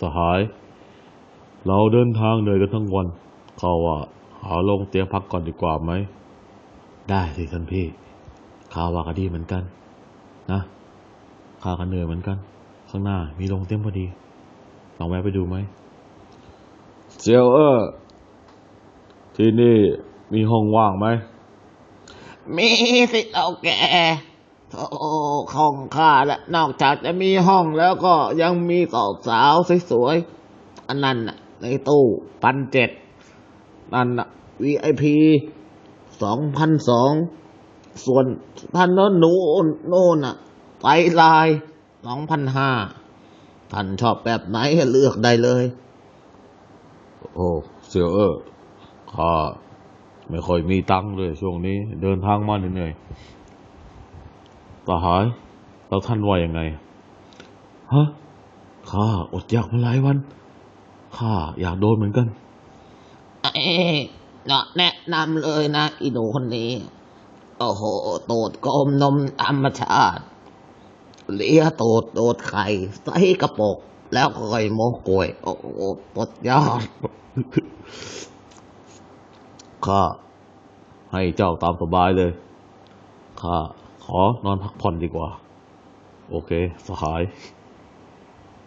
สหาย เราเดินทางเหนื่อยกันทั้งวันเขาว่าหาลงเตียงพักก่อนดีกว่าไหม ได้สิท่านพี่ ข้าว่าก็ดีเหมือนกัน นะข้าก็เหนื่อยเหมือนกัน ข้างหน้ามีโรงเตียงพอดีลองแวะไปดูไหมเซียวเออที่นี่มีห้องว่างไหม มีสิเราแกโอ้ ห้องข้าและนอกจากจะมีห้องแล้วก็ยังมีสาวสาวสวยๆอันนั้นน่ะในตู้พันเจ็ดนั่นน่ะ VIP สองพันสองส่วนท่านโน้นหนูโน่นน่ะไฟลายสองพันห้าท่านชอบแบบไหนเลือกได้เลย โอ้เซียวเออข้าไม่ค่อยมีตังค์เลยช่วงนี้ เดินทางมาเหนื่อย ๆตาหายแล้วท่านว่ายังไง ฮะ ข้าอดอยากมาหลายวัน ข้าอยากโดนเหมือนกัน เอ้ยเนาะแนะนำเลยนะอีหนูคนนี้ โอ้โห โตดกลมนมธรรมชาติ เลียโตดโตดไข่ใส่กระปก แล้วค่อยโมกล้วย โอ้โหปดยอด ข้า ให้เจ้าตามสบายเลย ข้า ขอนอนพักผ่อนดีกว่า โอเค สหาย